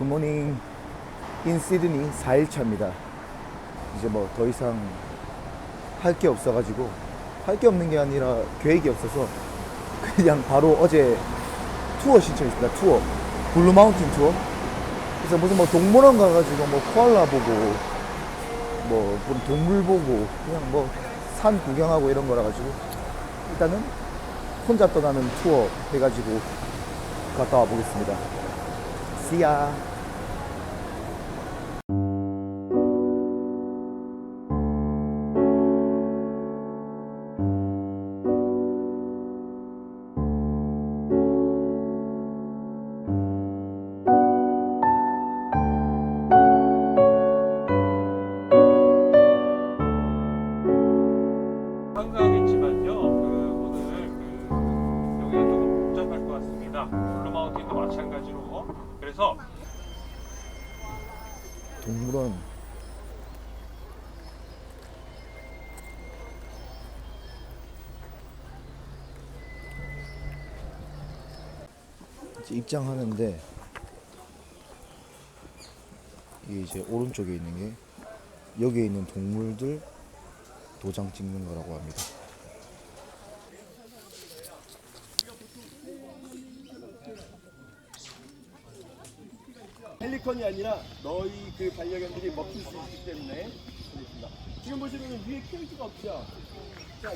굿모닝 인 시드니 4일차입니다. 이제 뭐 더 이상 할 게 없어가지고 할 게 없는 게 아니라 계획이 없어서 그냥 바로 어제 투어 신청했습니다. 투어 블루 마운틴 투어. 그래서 무슨 뭐 동물원 가가지고 뭐 코알라 보고 뭐 동물 보고 그냥 뭐 산 구경하고 이런 거라 가지고 일단은 혼자 떠나는 투어 해가지고 갔다 와 보겠습니다. See ya. 물원 이제 입장하는데 이게 이제 오른쪽에 있는 게 여기에 있는 동물들 도장 찍는 거라고 합니다. 펠리컨이 아니라 너희 그 반려견들이 먹힐 수 있기 때문에 그렇습니다. 지금 보시면 위에 캐릭터가 없죠? 자,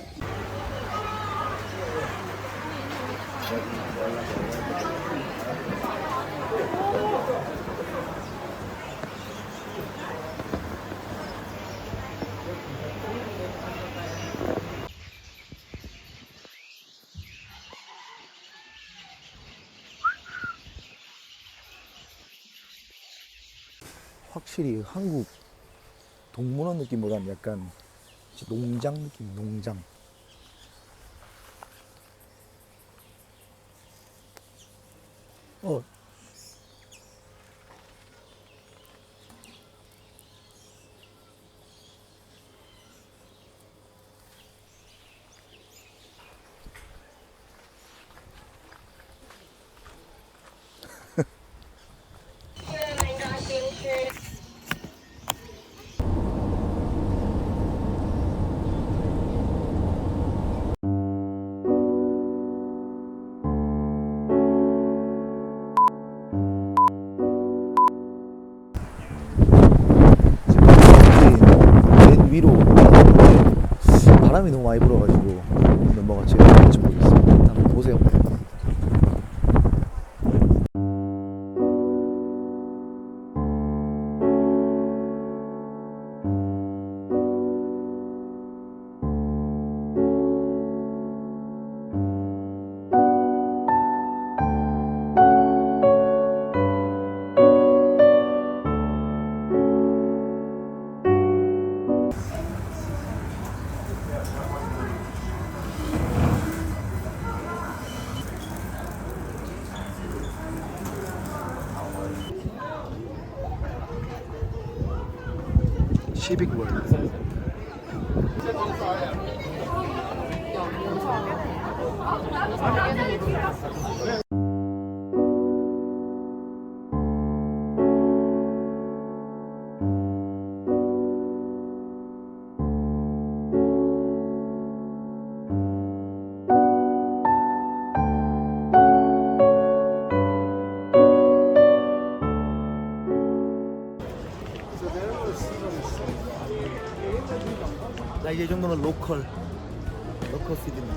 확실히 한국 동물원 느낌보다는 약간 농장 느낌, 농장. 어. 위로 바람이 너무 많이 불어가지고 뭐가 제일 좋을지 모르겠어요. 한번 보세요. Şebik bu arada. 이제 이 정도는 로컬 로컬 시드니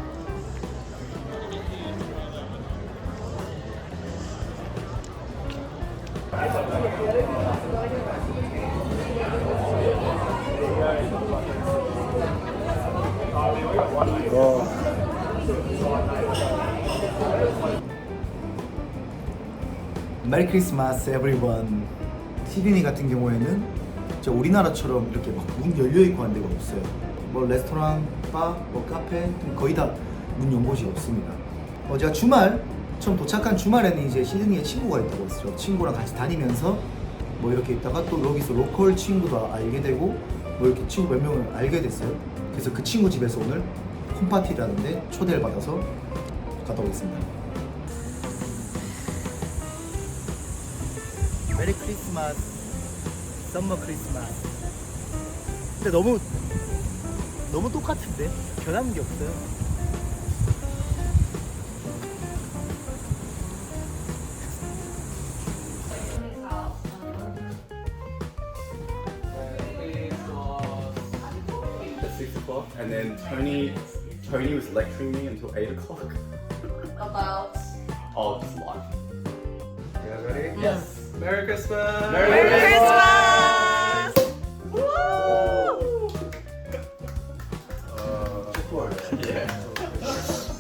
어. 메리 크리스마스 에브리원 시드니 같은 경우에는 우리나라처럼 이렇게 막 문 열려 있고 한 데가 없어요. 뭐 레스토랑, 바, 뭐 카페 거의 다 문 연 곳이 없습니다. 어, 제가 주말 처음 도착한 주말에는 이제 시드니에 친구가 있다고 했어요. 친구랑 같이 다니면서 뭐 이렇게 있다가 또 여기서 로컬 친구도 알게 되고 뭐 이렇게 친구 몇 명을 알게 됐어요. 그래서 그 친구 집에서 오늘 홈파티라는데 초대를 받아서 갔다 오겠습니다. 메리 크리스마스 썸머 크리스마스 근데 너무 너무 똑같은데 변한 게 없어요 at six o'clock, and then Tony Tony was lecturing me until eight o'clock. About Oh, just life. You guys ready? Yes. Merry Christmas! Merry Christmas! yeah.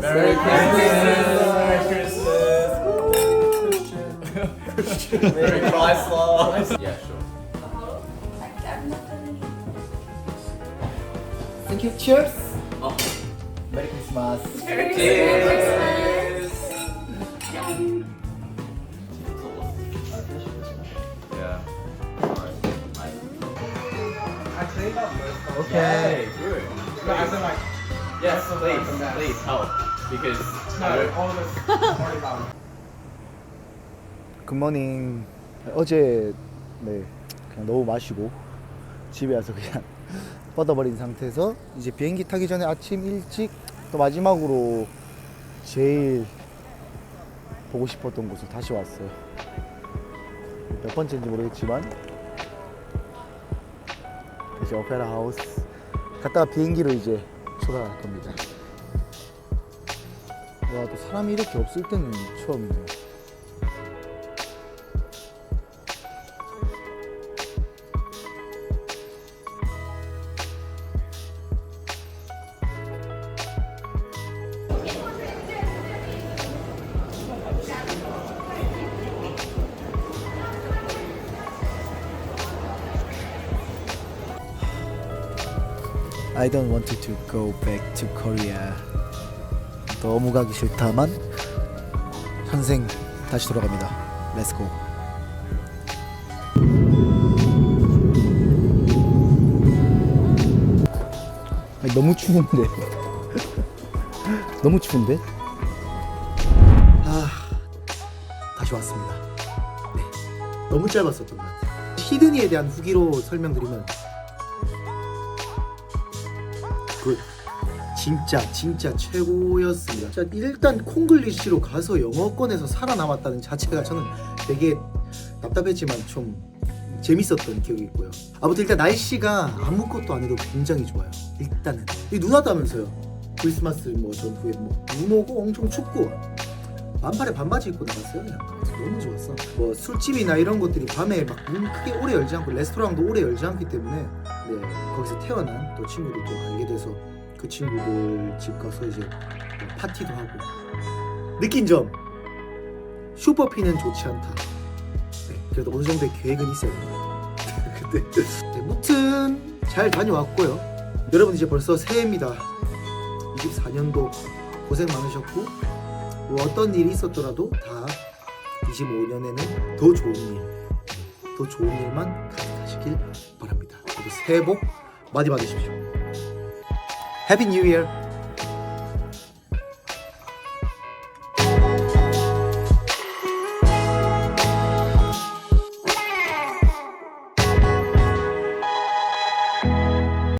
Merry Christmas! Merry Christmas! Merry Christmas! Yeah, sure. Thank you. Cheers! Oh. Merry Christmas! Merry Christmas! Good. 굿모닝 어제 네 그냥 너무 마시고 집에 와서 그냥 뻗어버린 상태에서 이제 비행기 타기 전에 아침 일찍 또 마지막으로 제일 보고 싶었던 곳을 다시 왔어요. 몇 번째인지 모르겠지만 다시 오페라 하우스. 갔다가 비행기로 이제 출발할 겁니다. 와 또 사람이 이렇게 없을 때는 처음이네요 I don't want to go back to Korea. 너무 가기 싫다만 현생 다시 돌아갑니다. Let's go. 아니, 너무 추운데. 너무 추운데? 아, 다시 왔습니다. 네. 너무 짧았었던 것 같아요. 히드니에 대한 후기로 설명드리면 그 진짜 진짜 최고였습니다. 자, 일단 콩글리시로 가서 영어권에서 살아남았다는 자체가 저는 되게 답답했지만 좀 재밌었던 기억이 있고요. 아무튼 일단 날씨가 아무것도 안 해도 굉장히 좋아요. 일단은 이눈 왔다면서요. 크리스마스 뭐 전후에 뭐 눈 오고 엄청 춥고 반팔에 반바지 입고 나갔어요. 너무 좋았어. 뭐 술집이나 이런 것들이 밤에 막 문 크게 오래 열지 않고 레스토랑도 오래 열지 않기 때문에 네 거기서 태어난 또 친구들 좀 알게 돼서 그 친구들 집 가서 이제 뭐 파티도 하고 느낀 점 슈퍼피는 좋지 않다. 네, 그래도 어느 정도의 계획은 있어야 된다. 근데 네, 무튼 잘 다녀왔고요. 여러분 이제 벌써 새해입니다. 24년도 고생 많으셨고 뭐 어떤 일이 있었더라도 다 25년에는 더 좋은 일, 더 좋은 일만 가득하시길 바랍니다. 모두 새해 복 많이 받으십시오. 해피 뉴 이어